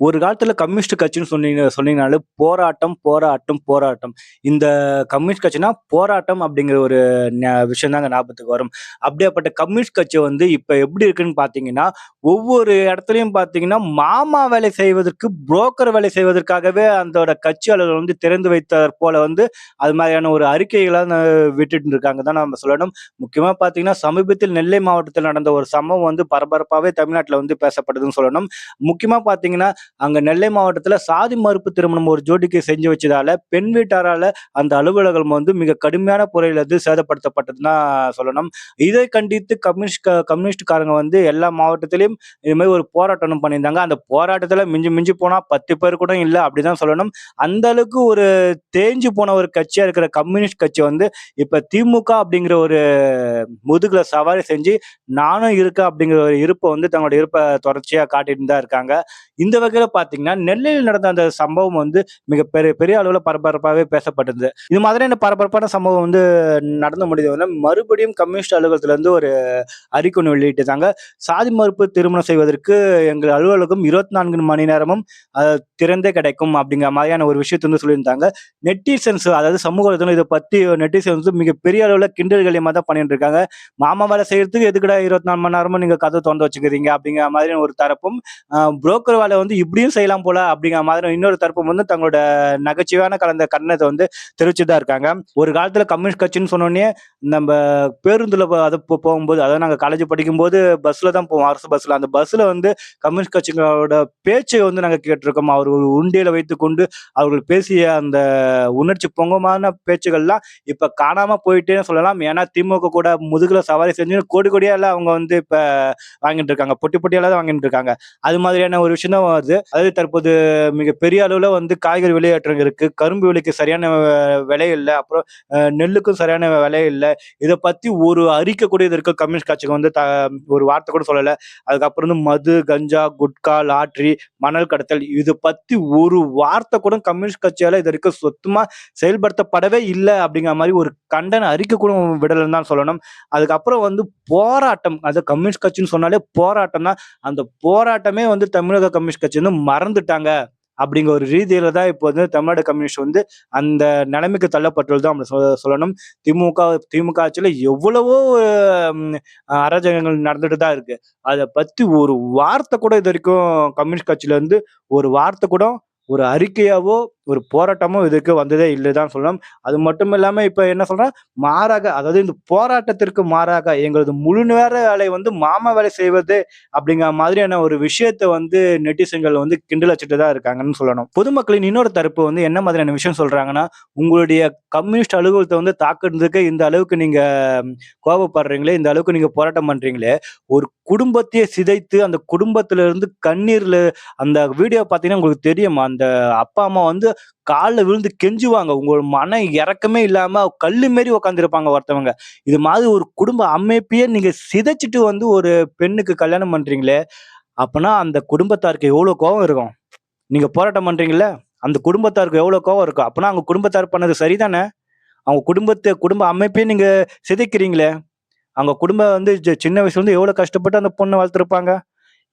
ஒரு காலத்துல கம்யூனிஸ்ட் கட்சின்னு சொன்னீங்க சொன்னீங்கனாலே போராட்டம், போராட்டம், போராட்டம். இந்த கம்யூனிஸ்ட் கட்சினா போராட்டம் அப்படிங்கிற ஒரு விஷயம் தாங்க ஞாபகத்துக்கு வரும். அப்படியாப்பட்ட கம்யூனிஸ்ட் கட்சி வந்து இப்ப எப்படி இருக்குன்னு பார்த்தீங்கன்னா, ஒவ்வொரு இடத்துலயும் பார்த்தீங்கன்னா, மாமா வேலை செய்வதற்கு, புரோக்கர் வேலை செய்வதற்காகவே அந்தோட கட்சி வந்து திறந்து வைத்தார் போல வந்து, அது மாதிரியான ஒரு அறிக்கைகளாக விட்டுட்டு இருக்காங்க தான் நம்ம சொல்லணும். முக்கியமா பார்த்தீங்கன்னா, சமீபத்தில் நெல்லை மாவட்டத்தில் நடந்த ஒரு சம்பவம் வந்து பரபரப்பாகவே தமிழ்நாட்டில் வந்து பேசப்படுதுன்னு சொல்லணும். முக்கியமா பார்த்தீங்கன்னா, அங்க நெல்லை மாவட்டத்துல சாதி மறுப்பு திருமணம் ஒரு ஜோடிக்கு செஞ்சு வச்சதால, பெண் வீட்டாரால அந்த அலுவலகம் வந்து மிக கடுமையான முறையில் வந்து சேதப்படுத்தப்பட்டதுன்னு தான் சொல்லணும். இதை கண்டித்து கம்யூனிஸ்ட் கம்யூனிஸ்ட்காரங்க வந்து எல்லா மாவட்டத்திலையும் இதுமாதிரி ஒரு போராட்டம் பண்ணியிருந்தாங்க. அந்த போராட்டத்துல மிஞ்சி மிஞ்சி போனா 10 பேர் கூட இல்லை அப்படிதான் சொல்லணும். அந்த அளவுக்கு ஒரு தேஞ்சு போன ஒரு கட்சியா இருக்கிற கம்யூனிஸ்ட் கட்சி வந்து, இப்ப திமுக அப்படிங்கிற ஒரு முதுகுல சவாரி செஞ்சு, நானும் இருக்கேன் அப்படிங்கிற ஒரு இருப்பை வந்து தங்களோட இருப்பை தொடர்ச்சியா காட்டிட்டு தான் இருக்காங்க. இந்த வகையில பார்த்தீங்கன்னா, நெல்லையில் நடந்த அந்த சம்பவம் வந்து மிக பெரிய பெரிய அளவுல பரபரப்பாகவே பேசப்பட்டது. இது மாதிரியான பரபரப்பான சம்பவம் வந்து நடந்து முடிந்தவுடனே, மறுபடியும் கம்யூனிஸ்ட் அலுவலகத்துல இருந்து ஒரு அறிக்கை ஒன்று வெளியிட்டிருக்காங்க. சாதி மறுப்பு திருமணம் செய்வதற்கு எங்கள் அலுவலகம் 24 மணி நேரமும் திறந்தே கிடைக்கும் அப்படிங்கிற மாதிரியான ஒரு விஷயத்த வந்து சொல்லியிருந்தாங்க. நெட்டிசன்ஸ் அதாவது சமூக வலைதளம் இத பத்தி நெட்டிசன்ஸ் வந்து மிகப்பெரிய அளவுல கிண்டல் தான் பண்ணிட்டு இருக்காங்க. மாமா வேலை செய்யறதுக்கு எதுக்குடா 24 மணி நேரமும் நீங்க கதை தொறந்து வச்சுக்கிறீங்க அப்படிங்கிற மாதிரியான ஒரு தரப்பும், புரோக்கர் சினிமாவில் வந்து இப்படியும் செய்யலாம் போல அப்படிங்கிற மாதிரி இன்னொரு தரப்பும் வந்து தங்களோட நகைச்சுவையான கலந்த கண்ணத்தை வந்து தெரிவிச்சுட்டு தான் இருக்காங்க. ஒரு காலத்தில் கம்யூனிஸ்ட் கட்சின்னு சொன்னோடனே நம்ம பேருந்தில் அதை போகும்போது அதாவது நாங்கள் காலேஜ் படிக்கும்போது பஸ்ஸில் தான் போவோம். அரசு பஸ்ஸில் அந்த பஸ்ஸில் வந்து கம்யூனிஸ்ட் கட்சிகளோட பேச்சை வந்து நாங்கள் கேட்டிருக்கோம் அவர்கள் உண்டியில் வைத்துக்கொண்டு அவர்கள் பேசிய அந்த உணர்ச்சி பொங்கமான பேச்சுகள்லாம் இப்போ காணாமல் போயிட்டேன்னு சொல்லலாம். ஏன்னா திமுக கூட முதுகில் சவாரி செஞ்சு கோடி கோடியாலாம் அவங்க வந்து இப்போ வாங்கிட்டு இருக்காங்க. பொட்டி பொட்டியால தான் வாங்கிட்டு இருக்காங்க. அது மாதிரியான ஒரு விஷயம் வருது. அதாவது தற்போது மிகப்பெரிய அளவுல வந்து காய்கறி விலையேற்றம் இருக்கு. கரும்பு விலைக்கு சரியான விலை இல்லை அப்புறம் நெல்லுக்கும் சரியான விலை இல்லை இதை பத்தி ஒரு அறிக்கை கூட இது கம்யூனிஸ்ட் கட்சிக்கு வந்து த ஒரு வார்த்தை கூட சொல்லல. அதுக்கப்புறம் வந்து மது, கஞ்சா, குட்கா, லாட்ரி மணல் கடத்தல் இதை பத்தி ஒரு வார்த்தை கூட கம்யூனிஸ்ட் கட்சியால இதுவரைக்கும் சுத்தமாக செயல்படுத்தப்படவே இல்லை அப்படிங்கிற மாதிரி ஒரு கண்டன அறிக்கை கூட விடலன்னு தான் சொல்லணும். அதுக்கப்புறம் வந்து போராட்டம். அது கம்யூனிஸ்ட் கட்சின்னு சொன்னாலே போராட்டம் தான். அந்த போராட்டமே வந்து தமிழக கம்யூனிஸ்ட் கட்சி வந்து மறந்துட்டாங்க. அப்படிங்கிற ஒரு ரீதியில தான் இப்போ வந்து தமிழ்நாடு கம்யூனிஸ்ட் வந்து அந்த நிலைமைக்கு தள்ளப்பட்டுள்ளது தான் அப்படி சொல்லணும். திமுக திமுக ஆட்சியில் எவ்வளவோ அராஜகங்கள் நடந்துட்டு தான் இருக்கு. அதை பத்தி ஒரு வார்த்தை கூட இது வரைக்கும் கம்யூனிஸ்ட் கட்சியில இருந்து ஒரு வார்த்தை கூட ஒரு அறிக்கையாவோ, ஒரு போராட்டமும் இதுக்கு வந்ததே இல்லை தான் சொல்லணும். அது மட்டும் இல்லாமல் இப்போ என்ன சொல்கிறேன் மாறாக அதாவது இந்த போராட்டத்திற்கு மாறாக எங்களது முழு நேர வேலை வந்து மாமா வேலை செய்வது அப்படிங்கிற மாதிரியான ஒரு விஷயத்தை வந்து நெட்டிசன்கள் வந்து கிண்டல் வச்சுட்டு தான் இருக்காங்கன்னு சொல்லணும். பொதுமக்களின் இன்னொரு தரப்பு வந்து என்ன மாதிரியான விஷயம் சொல்கிறாங்கன்னா உங்களுடைய கம்யூனிஸ்ட் அலுவலகத்தை வந்து தாக்குறதுக்கு இந்த அளவுக்கு நீங்கள் கோபப்படுறீங்களே, இந்த அளவுக்கு நீங்கள் போராட்டம் பண்ணுறீங்களே ஒரு குடும்பத்தையே சிதைத்து அந்த குடும்பத்திலிருந்து இருந்து அந்த வீடியோ பார்த்தீங்கன்னா உங்களுக்கு தெரியும். அந்த அப்பா, அம்மா வந்து காலில் விழுந்து கெஞ்சுவாங்க. உங்கள் மன இறக்கமே இல்லாம கல்லு மாரி உக்காந்துருப்பாங்க ஒருத்தவங்க. இது மாதிரி ஒரு குடும்ப அமைப்பையே நீங்க சிதைச்சிட்டு வந்து ஒரு பெண்ணுக்கு கல்யாணம் பண்றீங்களே, அப்பனா அந்த குடும்பத்தாருக்கு எவ்வளோ கோபம் இருக்கும்? நீங்க போராட்டம் பண்றீங்கல்ல, அந்த குடும்பத்தாருக்கு எவ்வளோ கோவம் இருக்கும்? அப்பனா அவங்க குடும்பத்தார் பண்ணது சரிதானே? அவங்க குடும்பத்தை குடும்ப அமைப்பையே நீங்க சிதைக்கிறீங்களே. அவங்க குடும்பம் வந்து சி சின்ன வயசுல இருந்து எவ்வளோ கஷ்டப்பட்டு அந்த பொண்ணை வளர்த்துருப்பாங்க.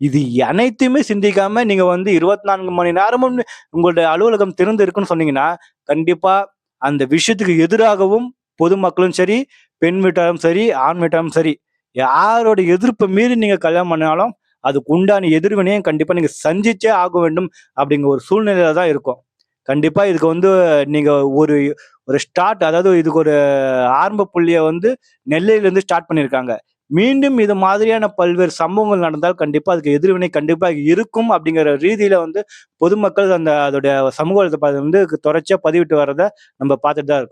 இது அனைத்தையுமே சிந்திக்காம நீங்க வந்து 24 மணி நேரமும் உங்களுடைய அலுவலகம் திறந்து இருக்குன்னு சொன்னீங்கன்னா, கண்டிப்பா அந்த விஷயத்துக்கு எதிராகவும் பொதுமக்களும் சரி, பெண் வீட்டாரும் சரி, ஆண் வீட்டாரும் சரி, யாரோட எதிர்ப்பை மீறி நீங்க கல்யாணம் பண்ணாலும், அதுக்கு உண்டான எதிர்வினையும் கண்டிப்பா நீங்க சந்திச்சே ஆக வேண்டும் அப்படிங்கிற ஒரு சூழ்நிலையில தான் இருக்கும் கண்டிப்பா இதுக்கு வந்து நீங்க ஒரு ஒரு ஸ்டார்ட் அதாவது இதுக்கு ஒரு ஆரம்ப புள்ளிய வந்து நெல்லையிலேருந்து ஸ்டார்ட் பண்ணியிருக்காங்க. மீண்டும் இது மாதிரியான பல்வேறு சம்பவங்கள் நடந்தால் கண்டிப்பா அதுக்கு எதிர்வினை கண்டிப்பா இருக்கும் அப்படிங்கிற ரீதியில வந்து பொதுமக்கள் அந்த அதோடைய சமூக வந்து தொடர்ச்சியா பதிவிட்டு வர்றதை நம்ம பார்த்துட்டு தான் இருக்கோம்.